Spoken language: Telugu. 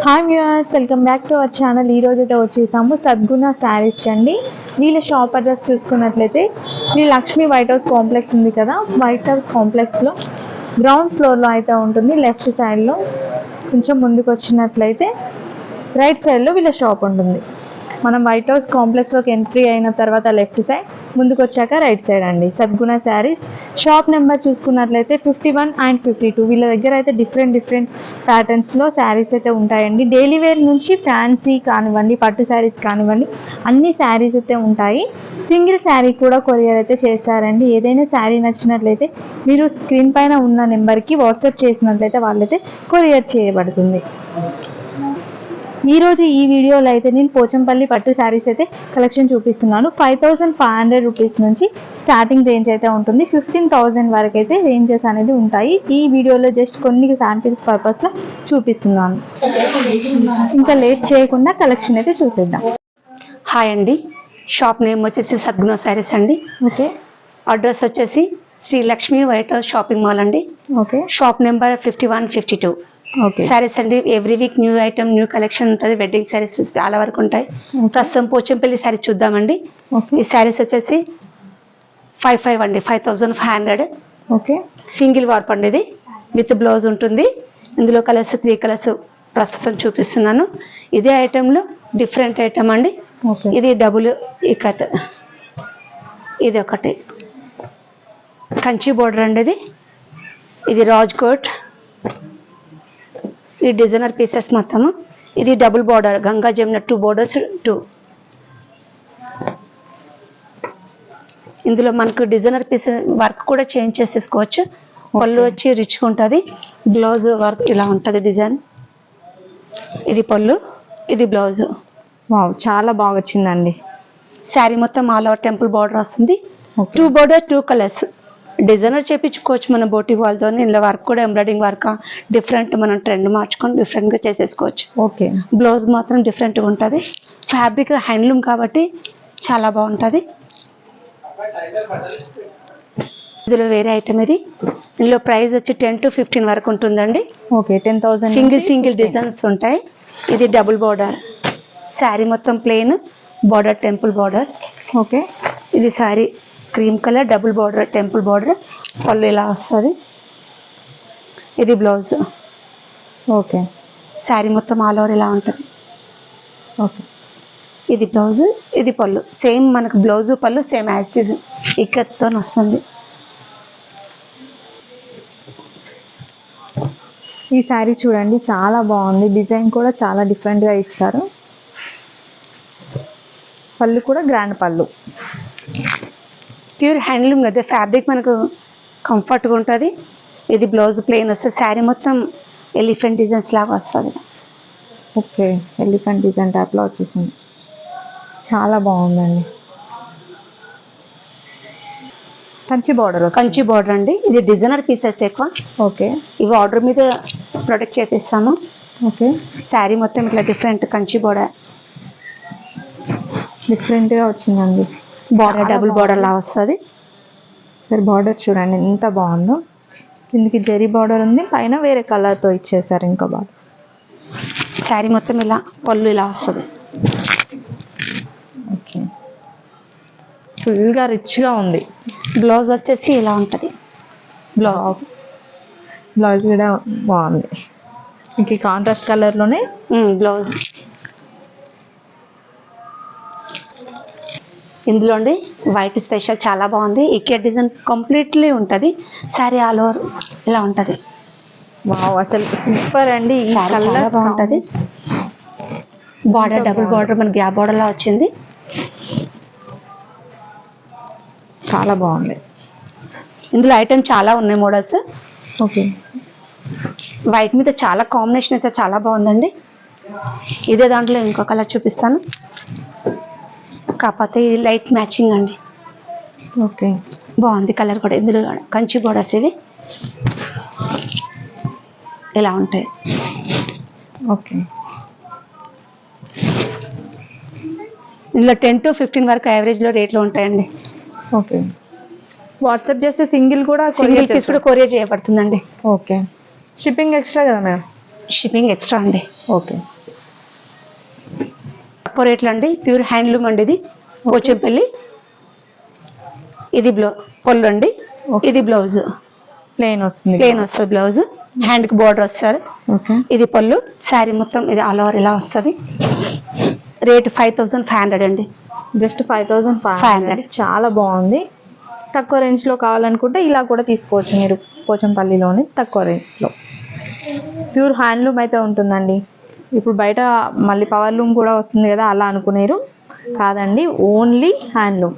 Hi viewers welcome back to our channel ఈ రోజు అయితే వచ్చేసాము సద్గుణ శారీస్కి అండి. వీళ్ళ షాప్ అడ్రస్ చూసుకున్నట్లయితే Shri Lakshmi white house complex ఉంది కదా. వైట్ హౌస్ కాంప్లెక్స్లో గ్రౌండ్ ఫ్లోర్లో అయితే ఉంటుంది. లెఫ్ట్ సైడ్లో కొంచెం ముందుకు వచ్చినట్లయితే రైట్ సైడ్లో వీళ్ళ షాప్ ఉంటుంది. మనం వైట్ హౌస్ కాంప్లెక్స్లోకి ఎంట్రీ అయిన తర్వాత లెఫ్ట్ సైడ్ ముందుకు వచ్చాక రైట్ సైడ్ అండి. సద్గుణ శారీస్. షాప్ నెంబర్ చూసుకున్నట్లయితే fifty one and fifty two వీళ్ళ దగ్గర అయితే డిఫరెంట్ డిఫరెంట్ ప్యాటర్న్స్లో శారీస్ అయితే ఉంటాయండి. డైలీ వేర్ నుంచి ఫ్యాన్సీ కానివ్వండి పట్టు శారీస్ కానివ్వండి అన్ని శారీస్ అయితే ఉంటాయి. సింగిల్ శారీ కూడా కొరియర్ అయితే చేస్తారండి. ఏదైనా శారీ నచ్చినట్లయితే మీరు స్క్రీన్ పైన ఉన్న నెంబర్కి వాట్సాప్ చేసినట్లయితే వాళ్ళైతే కొరియర్ చేయబడుతుంది. ఈ రోజు ఈ వీడియోలో అయితే నేను పోచంపల్లి పట్టు శారీస్ అయితే కలెక్షన్ చూపిస్తున్నాను. Five thousand five hundred rupees నుంచి స్టార్టింగ్ రేంజ్ అయితే ఉంటుంది. ఫిఫ్టీన్ థౌసండ్ వరకు అయితే రేంజెస్ అనేది ఉంటాయి. ఈ వీడియోలో జస్ట్ కొన్ని శాంపిల్స్ పర్పస్లో చూపిస్తున్నాను. ఇంకా లేట్ చేయకుండా కలెక్షన్ అయితే చూసేద్దాం. హాయ్ అండి. షాప్ నేమ్ వచ్చేసి సద్గుణ శారీస్ అండి. ఓకే అడ్రస్ వచ్చేసి Shri Lakshmi white house shopping mall అండి. Okay shop number fifty one fifty two sarees అండి. Every week new item new collection ఉంటుంది. వెడ్డింగ్ శారీస్ చాలా వరకు ఉంటాయి. ప్రస్తుతం పోచంపల్లి శారీ చూద్దామండి. ఈ శారీస్ వచ్చేసి ఫైవ్ ఫైవ్ అండి. Five thousand five hundred okay single warp అండి ఇది. విత్ బ్లౌజ్ ఉంటుంది. ఇందులో కలర్స్ త్రీ కలర్స్ ప్రస్తుతం చూపిస్తున్నాను. ఇదే ఐటెంలో డిఫరెంట్ ఐటమ్ అండి. ఇది డబుల్ ఇకత్ ఇది ఒకటి. కంచి బోర్డర్ అండి ఇది. ఇది రాజ్ కోట్. ఈ డిజైనర్ పీసెస్ మొత్తము. ఇది double border Ganga Jamuna two borders two ఇందులో మనకు డిజైనర్ పీస్ వర్క్ కూడా చేంజ్ చేసేసుకోవచ్చు. పళ్ళు వచ్చి రిచ్గా ఉంటుంది. బ్లౌజ్ వర్క్ ఇలా ఉంటుంది డిజైన్ ఇది పళ్ళు ఇది బ్లౌజ్ వావ్ చాలా బాగా వచ్చిందండి. శారీ మొత్తం ఆల్ ఓవర్ టెంపుల్ బార్డర్ వస్తుంది. Two border two colours designer చేపించుకోవచ్చు మన బోటి వాళ్ళతో ఇందులో వర్క్ కూడా ఎంబ్రాయిడింగ్ వర్క్ డిఫరెంట్ మనం ట్రెండ్ మార్చుకొని డిఫరెంట్గా చేసేసుకోవచ్చు. ఓకే. బ్లౌజ్ మాత్రం డిఫరెంట్గా ఉంటుంది. ఫ్యాబ్రిక్ హ్యాండ్లూమ్ కాబట్టి చాలా బాగుంటుంది. ఇందులో వేరే ఐటమ్ ఇది. ఇందులో ప్రైస్ వచ్చి టెన్ టు ఫిఫ్టీన్ వరకు ఉంటుందండి. Okay ten thousand single single designs ఉంటాయి. ఇది డబుల్ బార్డర్ శారీ మొత్తం plain border temple border okay. ఇది saree cream colour double border temple border పళ్ళు ఇలా వస్తుంది? ఇది బ్లౌజ్. ఓకే. శారీ మొత్తం ఆల్ ఓవర్ ఇలా ఉంటుంది? ఓకే. ఇది బ్లౌజ్ ఇది పళ్ళు. సేమ్ మనకు బ్లౌజ్ పళ్ళు సేమ్ యాస్టిజ్ ఇక్కత్తో వస్తుంది ఈ శారీ చూడండి చాలా బాగుంది. డిజైన్ కూడా చాలా డిఫరెంట్గా ఇచ్చారు. పళ్ళు కూడా గ్రాండ్ పళ్ళు. ప్యూర్ హ్యాండ్లూమ్ కదా ఫ్యాబ్రిక్ మనకు కంఫర్ట్గా ఉంటుంది. ఇది బ్లౌజ్ ప్లెయిన్ వస్తుంది శారీ మొత్తం ఎలిఫెంట్ డిజైన్స్ లాగా వస్తుంది. ఓకే ఎలిఫెంట్ డిజైన్ టైప్లో వచ్చేసింది. చాలా బాగుందండి. కంచి బార్డర్ కంచి బార్డర్ అండి. ఇది డిజైనర్ పీసెస్ ఎక్కువ. ఓకే. ఇవి ఆర్డర్ మీద ప్రొడక్ట్ చేపిస్తాము. ఓకే. శారీ మొత్తం ఇట్లా డిఫరెంట్ కంచి బార్డర్. డిఫరెంట్గా వచ్చిందండి. బార్డర్ డబుల్ బార్డర్ లా వస్తుంది. సరే బార్డర్ చూడండి ఎంత బాగుందో. కిందికి జరీ బార్డర్ ఉంది పైన వేరే కలర్తో ఇచ్చేసారు ఇంకో బార్డర్ శారీ మొత్తం ఇలా పళ్ళు ఇలా వస్తుంది. ఓకే. ఫుల్గా రిచ్గా ఉంది. బ్లౌజ్ వచ్చేసి ఇలా ఉంటుంది. బ్లౌజ్ బ్లౌజ్ కూడా బాగుంది. ఇంక కాంట్రాస్ట్ కలర్లోనే బ్లౌజ్ ఇందులో అండి వైట్ స్పెషల్ చాలా బాగుంది. ఇకే డిజైన్ కంప్లీట్లీ ఉంటుంది. శారీ ఆల్ ఓవర్ ఇలా ఉంటుంది. వావ్ అసలు సూపర్ అండి. చాలా బాగుంటుంది. బార్డర్ డబుల్ బార్డర్ మన గ్యాప్ బార్డర్ లా వచ్చింది. చాలా బాగుంది. ఇందులో ఐటమ్ చాలా ఉన్నాయి మోడల్స్. ఓకే. వైట్ మీద చాలా కాంబినేషన్ అయితే చాలా బాగుందండి. ఇదే దాంట్లో ఇంకో కలర్ చూపిస్తాను. కాకపోతే ఇది లైట్ మ్యాచింగ్ అండి. ఓకే. బాగుంది కలర్ కూడా ఇందులో కంచి బోర్డర్స్ ఇది ఇలా ఉంటాయి. ఓకే. ఇందులో టెన్ టు ఫిఫ్టీన్ వరకు యావరేజ్లో రేట్లు ఉంటాయండి. ఓకే. వాట్సాప్ చేస్తే సింగిల్ కూడా సింగిల్ పీస్ కూడా కొరియర్ చేయబడుతుందండి. ఓకే. షిప్పింగ్ ఎక్స్ట్రా కదా మ్యామ్? షిప్పింగ్ ఎక్స్ట్రా అండి. ఓకే. తక్కువ రేట్లు అండి ప్యూర్ హ్యాండ్లూమ్ అండి ఇది పోచంపల్లి. ఇది బ్లౌ పళ్ళు అండి. ఇది బ్లౌజ్. ప్లెయిన్ వస్తుంది. ప్లేన్ వస్తుంది బ్లౌజ్. హ్యాండ్కి బోర్డర్ వస్తుంది ఇది పళ్ళు శారీ మొత్తం ఇది ఆల్ ఓవర్ ఇలా వస్తుంది. Rate five thousand five hundred అండి. Just five thousand five 500. Hundred చాలా బాగుంది. తక్కువ రేంజ్లో కావాలనుకుంటే ఇలా కూడా తీసుకోవచ్చు మీరు పోచంపల్లిలోని తక్కువ రేంజ్లో ప్యూర్ హ్యాండ్లూమ్ అయితే ఉంటుందండి. ఇప్పుడు బయట మళ్ళీ పవర్ లూమ్ కూడా వస్తుంది కదా అలా అనుకునేరు. కాదండి ఓన్లీ హ్యాండ్లూమ్